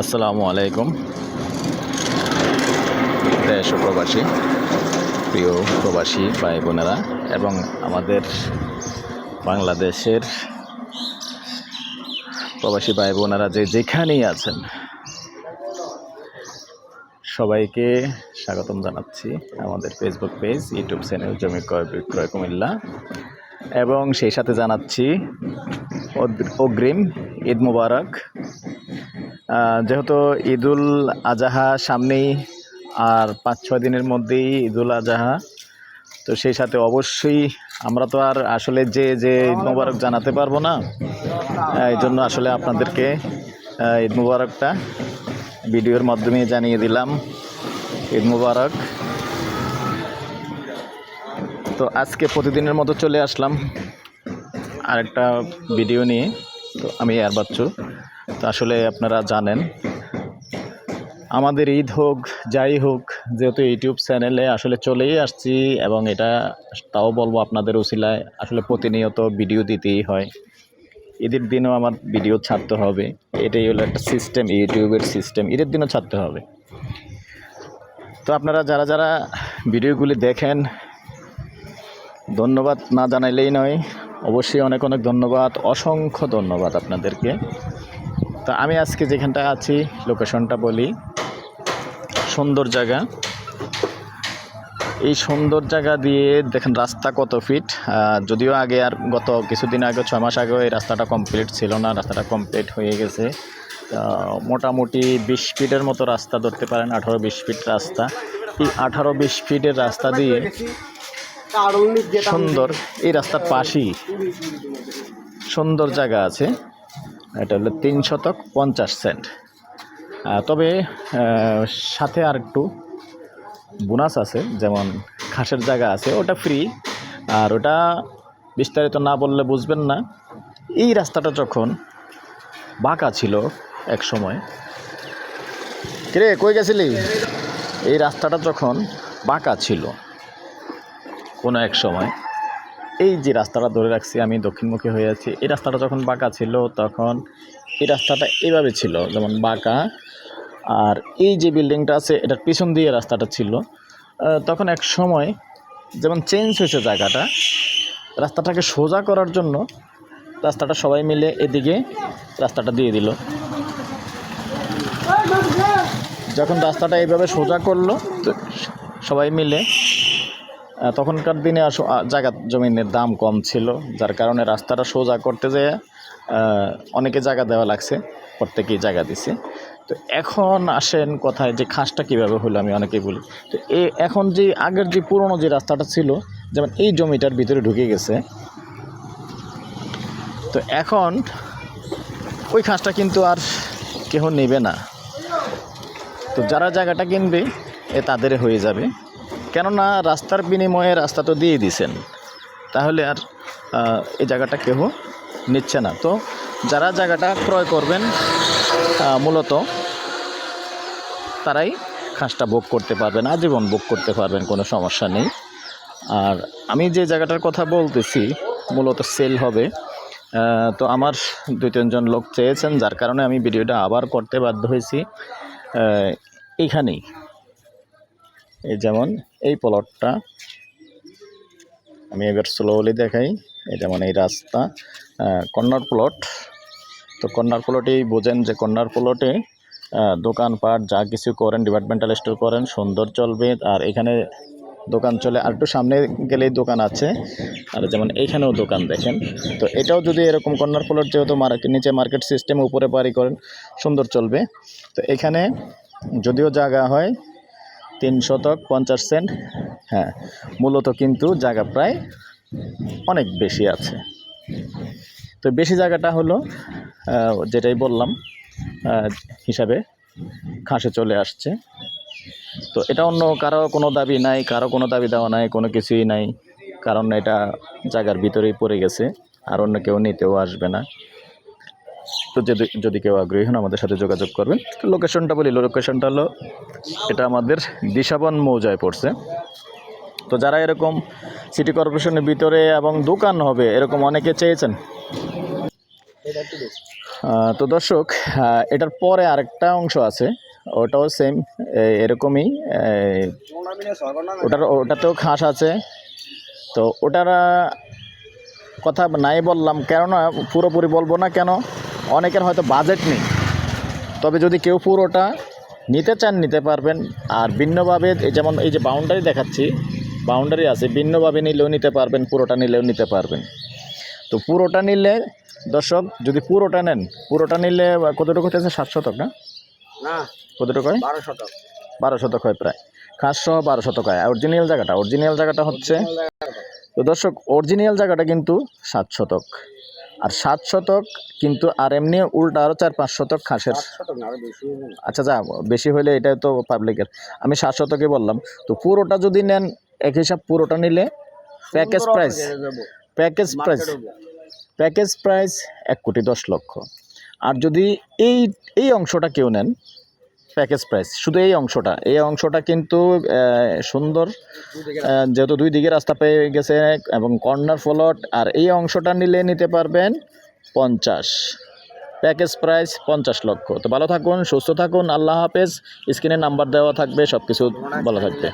আসসালামু আলাইকুম। দেশ প্রবাসী, প্রিয় প্রবাসী ভাই বোনেরা এবং আমাদের বাংলাদেশের প্রবাসী ভাই বোনেরা যে যেখানেই আছেন, সবাইকে স্বাগতম জানাচ্ছি আমাদের ফেসবুক পেজ ইউটিউব চ্যানেল জমি ক্রয়, বিক্রয়, কুমিল্লা, এবং সেই সাথে জানাচ্ছি অগ্রিম ঈদ মুবারক। যেহেতু ঈদুল আজাহা সামনেই আর পাঁচ ছয় দিনের মধ্যেই ঈদুল আজাহা, তো সেই সাথে অবশ্যই আমরা তো আর আসলে যে যে ঈদ মুবারক জানাতে পারব না এই জন্য আসলে আপনাদেরকে ঈদ মুবারকটা ভিডিওর মাধ্যমে জানিয়ে দিলাম, ঈদ মুবারক। তো আজকে প্রতিদিনের মতো চলে আসলাম আরেকটা ভিডিও নিয়ে, তো আমি আর বাচ্চু তো আসলে আপনারা জানেন। আমাদের ঈদ হোক, যাই হোক, যেহেতু ইউটিউব চ্যানেলে আসলে চলেই আসছি এবং এটা তাও বলব আপনাদের উসিলায় আসলে প্রতিনিয়ত ভিডিও দিতেই হয়। ঈদের দিনও আমার ভিডিও ছাড়তে হবে। এটাই হলো একটা সিস্টেম, ইউটিউবের সিস্টেম। ঈদের দিনও ছাড়তে হবে। তো আপনারা যারা যারা ভিডিওগুলি দেখেন, ধন্যবাদ না জানাইলেই নয়, অবশ্যই অনেক অনেক ধন্যবাদ, অসংখ্য ধন্যবাদ আপনাদেরকে। তো আমি আজকে যেখানটা আছি লোকেশনটা বলি। সুন্দর জায়গা। এই সুন্দর জায়গা দিয়ে দেখেন রাস্তা কত ফিট যদিও আগে আর গত কিছুদিন আগে, ছয় মাস আগেও এই রাস্তাটা কমপ্লিট ছিল না, রাস্তাটা কমপ্লিট হয়ে গেছে। মোটামুটি বিশ ফিটের মতো রাস্তা ধরতে পারেন, আঠারো বিশ ফিট রাস্তা। এই আঠারো বিশ ফিটের রাস্তা দিয়ে সুন্দর, এই রাস্তার পাশেই সুন্দর জায়গা আছে। এটা হলো তিন শতক পঞ্চাশ সেন্ট। তবে সাথে আর একটু বোনাস আছে, যেমন ঘাসের জায়গা আছে, ওটা ফ্রি আর ওটা বিস্তারিত না বললে বুঝবেন না। এই রাস্তাটা যখন বাঁকা ছিল এক সময় কিরে কই গেছিলি? এই রাস্তাটা যখন বাঁকা ছিল কোনো এক সময় এই যে রাস্তাটা ধরে রাখছি আমি, দক্ষিণমুখী হয়ে আছি এই রাস্তাটা যখন বাঁকা ছিল তখন এই রাস্তাটা এভাবে ছিল, যেমন বাঁকা। আর এই যে বিল্ডিংটা আছে, এটার পিছন দিয়ে রাস্তাটা ছিল। তখন এক সময় যেমন চেঞ্জ হয়েছে জায়গাটা, রাস্তাটাকে সোজা করার জন্য রাস্তাটা সবাই মিলে এদিকে রাস্তাটা দিয়ে দিল। যখন রাস্তাটা এইভাবে সোজা করল সবাই মিলে তখনকার দিনে জায়গা জমিনের দাম কম ছিল, যার কারণে রাস্তাটা সোজা করতে যেয়ে অনেকে জায়গা দেওয়া লাগছে, প্রত্যেকেই জায়গা দিছে। তো এখন আসেন কথায়, যে খাসটা কীভাবে হলো আমি অনেকেই বলি। তো এ, এখন যে আগের যে পুরনো যে রাস্তাটা ছিল, যেমন এই জমিটার ভিতরে ঢুকে গেছে। তো এখন ওই খাসটা কিন্তু আর কেহ নেবে না। তো যারা জায়গাটা কিনবে, এ তাদের হয়ে যাবে। কেননা রাস্তার বিনিময়ে রাস্তা তো দিয়ে দিছেন, তাহলে আর এই জায়গাটা কেউ নিচ্ছে না। তো যারা জায়গাটা ক্রয় করবেন মূলত তারাই খাসটা ভোগ করতে পারবেন, আজীবন ভোগ করতে পারবেন, কোনো সমস্যা নেই। আর আমি যে জায়গাটার কথা বলতেছি, মূলত সেল হবে। তো আমার দুই তিনজন লোক চেয়েছেন, যার কারণে আমি ভিডিওটা আবার করতে বাধ্য হয়েছি। এইখানেই এই যেমন এই প্লটটা আমি এবার স্লোলি দেখাই। এই যেমন এই রাস্তা কর্নার প্লট তো কর্নার প্লটেই বোঝেন যে কর্নার প্লটে দোকানপাট, যা কিছু করেন ডিপার্টমেন্টাল স্টোর করেন, সুন্দর চলবে। আর এখানে দোকান চলে, আর একটু সামনে গেলেই দোকান আছে। আর যেমন এইখানেও দোকান দেখেন। তো এটাও যদি এরকম কর্নার প্লট যেহেতু মার্কেট নিচে মার্কেট সিস্টেম উপরে বাড়ি করেন, সুন্দর চলবে। তো এখানে যদিও জায়গা হয় তিন শতক, পঞ্চাশ সেন্ট। হ্যাঁ মূলত কিন্তু জায়গা প্রায় অনেক বেশি আছে। তো বেশি জায়গাটা হলো যেটাই বললাম হিসাবে খাসে চলে আসছে। তো এটা অন্য কারও কোনো দাবি নাই, কারও কোনো দাবি দেওয়া নাই, কোনো কিছুই নাই, কারণ এটা জায়গার ভিতরেই পড়ে গেছে, আর অন্য কেউ নিতেও আসবে না। তো যদি যদি কেউ আগ্রহী হন আমাদের সাথে যোগাযোগ করবেন। লোকেশনটা বলি, লোকেশনটা হলো, এটা আমাদের দিশাবন মৌজায় পড়ছে। তো যারা এরকম সিটি কর্পোরেশনের ভিতরে এবং দোকান হবে, এরকম অনেকে চেয়েছেন। তো দর্শক এটার পরে আরেকটা অংশ আছে, ওটাও সেম এরকমই ওটার, ওটাতেও খাস আছে। তো ওটার কথা নাই বললাম, কেননা পুরোপুরি বলব না কেন অনেকের হয়তো বাজেট নেই। তবে যদি কেউ পুরোটা নিতে চান নিতে পারবেন। আর ভিন্নভাবে এই যেমন এই যে বাউন্ডারি দেখাচ্ছি বাউন্ডারি আছে ভিন্নভাবে নিলেও নিতে পারবেন পুরোটা নিলেও নিতে পারবেন। তো পুরোটা নিলে দর্শক যদি পুরোটা নেন পুরোটা নিলে কতটুকু হতেছে সাত শতক না? কতটুকু হয়? বারো শতক। বারো শতক হয় প্রায়। খাস সহ বারো শতক হয়। অরিজিনাল জায়গাটা অরিজিনাল জায়গাটা হচ্ছে তো দর্শক অরিজিনাল জায়গাটা কিন্তু সাত শতক। আর সাত শতক কিন্তু আর এমনি উল্টা আরও চার পাঁচ শতক খাসের। আচ্ছা যা বেশি হলে এটা তো পাবলিকের আমি সাত শতকে বললাম। তো পুরোটা যদি নেন এক হিসাব পুরোটা নিলে package price package price package price এক কোটি দশ লক্ষ। আর যদি এই এই অংশটা কেউ নেন প্যাকেজ প্রাইস। শুধু এই অংশটা। এই অংশটা কিন্তু সুন্দর। যেহেতু দুই দিকে রাস্তা পেয়ে গেছে এবং কর্নার ফলট, আর এই অংশটা নিলে নিতে পারবেন পঞ্চাশ। প্যাকেজ প্রাইস পঞ্চাশ লক্ষ। তো ভালো থাকুন, সুস্থ থাকুন, আল্লাহ হাফেজ। স্ক্রিনে নাম্বার দেওয়া থাকবে সব কিছু ভালো থাকবে।